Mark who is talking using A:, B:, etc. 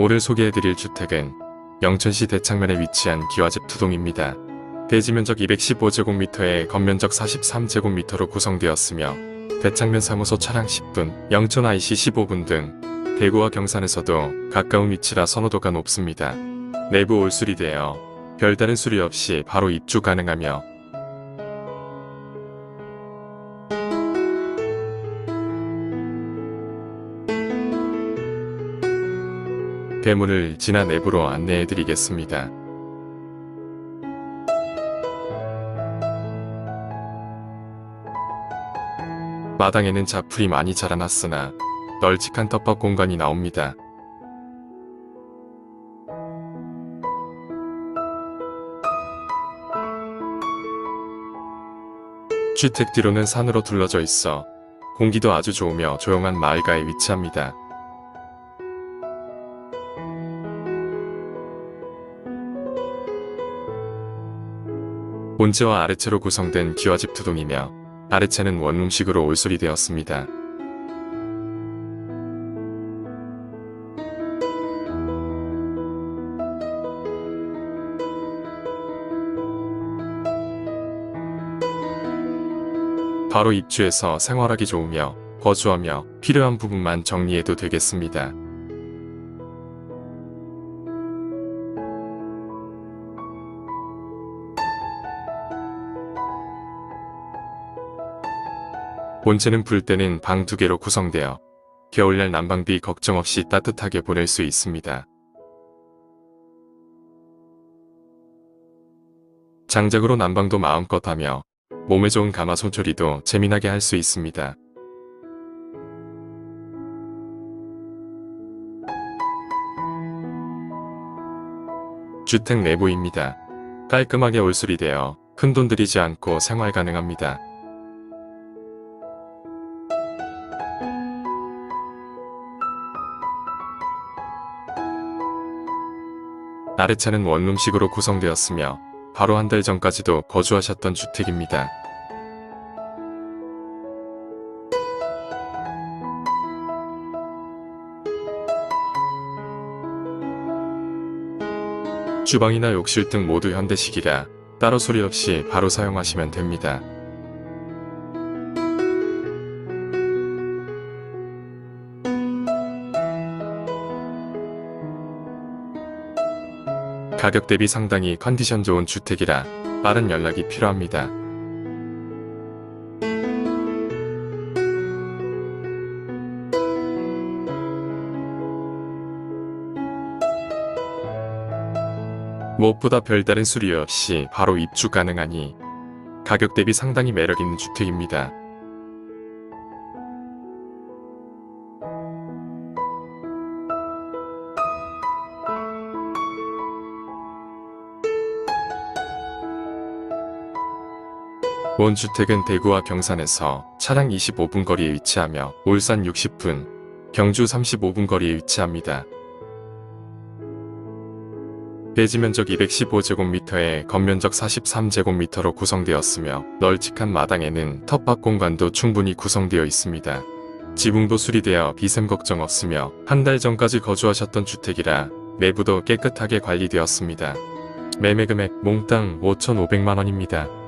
A: 오늘 소개해드릴 주택은 영천시 대창면에 위치한 기와집 투동입니다. 대지 면적 215제곱미터에 건면적 43제곱미터로 구성되었으며 대창면 사무소 차량 10분, 영천 IC 15분 등 대구와 경산에서도 가까운 위치라 선호도가 높습니다. 내부 올수리 되어 별다른 수리 없이 바로 입주 가능하며 대문을 지나 내부로 안내해 드리겠습니다. 마당에는 자풀이 많이 자라났으나 널찍한 텃밭 공간이 나옵니다. 주택 뒤로는 산으로 둘러져 있어 공기도 아주 좋으며 조용한 마을가에 위치합니다. 본체와 아래채로 구성된 기와집 투동이며 아래채는 원룸식으로 올소리 되었습니다. 바로 입주해서 생활하기 좋으며 거주하며 필요한 부분만 정리해도 되겠습니다. 본체는 불 때는 방 두 개로 구성되어 겨울날 난방비 걱정 없이 따뜻하게 보낼 수 있습니다. 장작으로 난방도 마음껏 하며 몸에 좋은 가마솥 조리도 재미나게 할 수 있습니다. 주택 내부입니다. 깔끔하게 올수리되어 큰 돈 들이지 않고 생활 가능합니다. 아래차는 원룸식으로 구성되었으며 바로 한 달 전까지도 거주하셨던 주택입니다. 주방이나 욕실 등 모두 현대식이라 따로 소리 없이 바로 사용하시면 됩니다. 가격 대비 상당히 컨디션 좋은 주택이라 빠른 연락이 필요합니다. 무엇보다 별다른 수리 없이 바로 입주 가능하니 가격 대비 상당히 매력 있는 주택입니다. 본 주택은 대구와 경산에서 차량 25분 거리에 위치하며 울산 60분, 경주 35분 거리에 위치합니다. 대지 면적 215제곱미터에 건면적 43제곱미터로 구성되었으며 널찍한 마당에는 텃밭 공간도 충분히 구성되어 있습니다. 지붕도 수리되어 비샘 걱정 없으며 한 달 전까지 거주하셨던 주택이라 내부도 깨끗하게 관리되었습니다. 매매 금액 몽땅 5,500만원입니다.